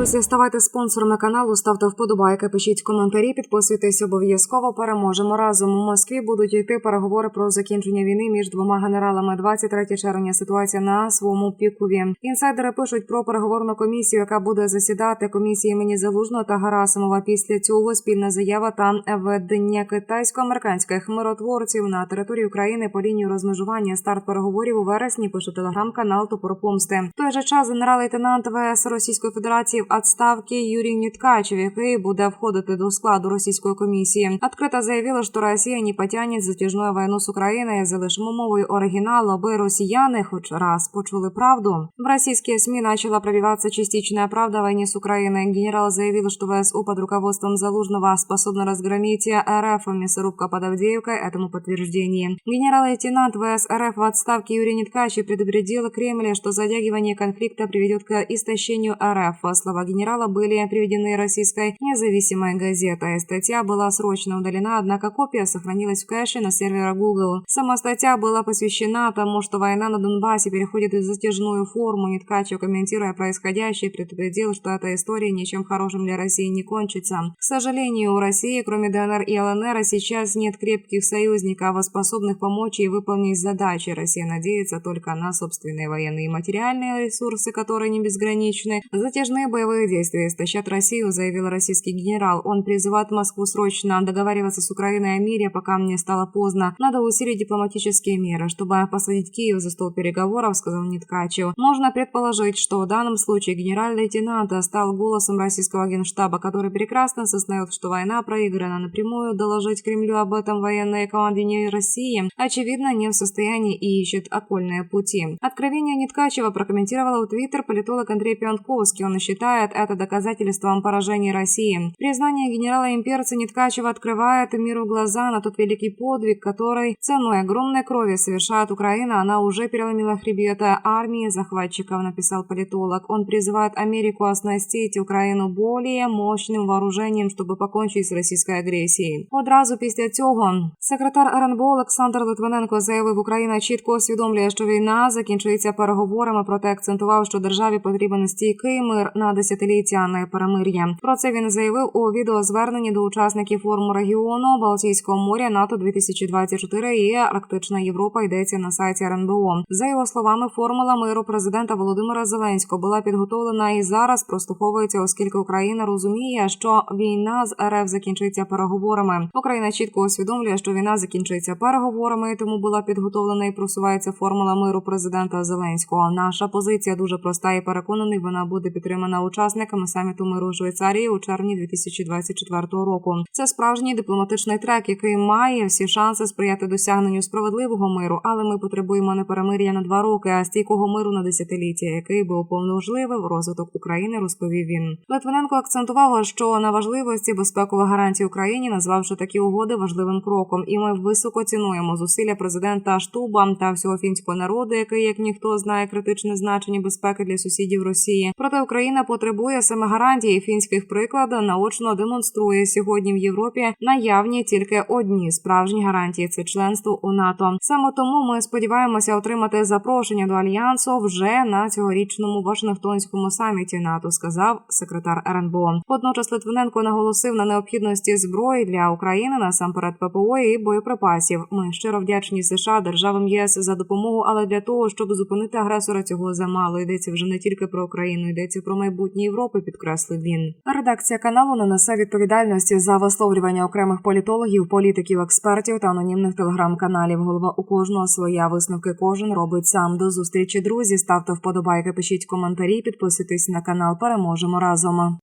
друзі, ставайте спонсорами каналу, ставте вподобайки, пишіть коментарі, підписуйтесь обов'язково. Переможемо разом. У Москві будуть йти переговори про закінчення війни між двома генералами. 23 червня. Ситуація на своєму пікові. Інсайдери пишуть про переговорну комісію, яка буде засідати комісії імені Залужного та Гарасимова. Після цього спільна заява та ведення китайсько-американських миротворців на території України по лінії розмежування. Старт переговорів у вересні. Пише телеграм-канал Топор Помсти. В той же час генерал-лейтенант ВС Російської Федерації в відставці Юрій Ніткачев, який буде входити до складу російської комісії, відкрито заявила, що Росія не потягне затяжну війну з Україною. Залишимо мовою оригіналу, аби росіяни хоч раз почули правду. В российские СМИ начала пробиваться частичная правда о войне с Украиной. Генерал заявил, что ВСУ под руководством Залужного способна разгромить РФ. Мясорубка под Авдеевкой этому подтверждение. Генерал-лейтенант ВС РФ в отставке Юрий Ниткачев предупредил Кремль, что затягивание конфликта приведет к истощению РФ. Слова генерала были приведены российской независимой газетой. Статья была срочно удалена, однако копия сохранилась в кэше на сервере Google. Сама статья была посвящена тому, что война на Донбассе переходит в затяжную форму. Ниткачев, комментируя происходящее, предупредил, что эта история ничем хорошим для России не кончится. К сожалению, у России, кроме ДНР и ЛНР, сейчас нет крепких союзников, способных помочь ей выполнить задачи. Россия надеется только на собственные военные и материальные ресурсы, которые не безграничны. Затяжные боевые действия истощат Россию, заявил российский генерал. Он призывает Москву срочно договариваться с Украиной о мире, пока мне стало поздно. Надо усилить дипломатические меры, чтобы посадить Киев за стол переговоров, сказал Ниткачев. Можно предположить, что в данном случае генерал-лейтенант стал голосом российского генштаба, который прекрасно сознает, что война проиграна. Напрямую доложить Кремлю об этом военное командование России, очевидно, не в состоянии и ищет окольные пути. Откровение Ниткачева прокомментировала в Твиттер политолог Андрей Пионтковский. Он считает это доказательством поражения России. Признание генерала-имперца Ниткачева открывает миру глаза на тот великий подвиг, который ценой огромной крови совершает Украина. Она уже переломила хребет армии захватчиков, написал политолог. Он призывает Америку оснастить Украину более мощним вооружением, чтобы покончить з російською агресією. Одразу після цього секретар РНБО Олександр Литвиненко заявив, Україна чітко усвідомлює, що війна закінчується переговорами, проте акцентував, що державі потрібен стійкий мир на десятиліття, а перемир'я. Про це він заявив у відеозверненні до учасників форуму регіону Балтійського моря НАТО 2024 і Арктична Європа йдеться на сайті РНБО. За його словами, формула миру президента Володимира Зеленського була підготовлена і зараз прослуховується, оскільки Україна розуміє, що війна з РФ закінчиться переговорами. Україна чітко усвідомлює, що війна закінчиться переговорами, тому була підготовлена і просувається формула миру президента Зеленського. Наша позиція дуже проста і переконаний, вона буде підтримана учасниками саміту миру Швейцарії у червні 2024 року. Це справжній дипломатичний трек, який має всі шанси сприяти досягненню справедливого миру, але ми потребуємо не перемир'я на два роки, а стійкого миру на десятиліття, який би уповноважливив розвиток України, розповів він. Литвиненко акцентував, що на важливості безпекових гарантій Україні, назвавши такі угоди важливим кроком, і ми високо цінуємо зусилля президента Штуба та всього фінського народу, який як ніхто знає критичне значення безпеки для сусідів Росії. Проте Україна потребує саме гарантії. Фінських приклад наочно демонструє сьогодні в Європі наявні тільки одні справжні гарантії це членство у НАТО. Саме тому ми сподіваємося отримати запрошення до альянсу вже на цьогорічному Вашингтонському саміті НАТО, сказав секретар РНБО. Водночас Литвиненко наголосив на необхідності зброї для України насамперед ППО і боєприпасів. Ми щиро вдячні США, державам ЄС за допомогу, але для того, щоб зупинити агресора, цього замало йдеться вже не тільки про Україну, йдеться про майбутнє Європи. Підкреслив він. Редакція каналу не несе відповідальності за висловлювання окремих політологів, політиків, експертів та анонімних телеграм-каналів. Голова у кожного своя висновки кожен робить сам. До зустрічі, друзі. Ставте вподобайки, пишіть коментарі, підписуйтесь на канал. Переможемо разом.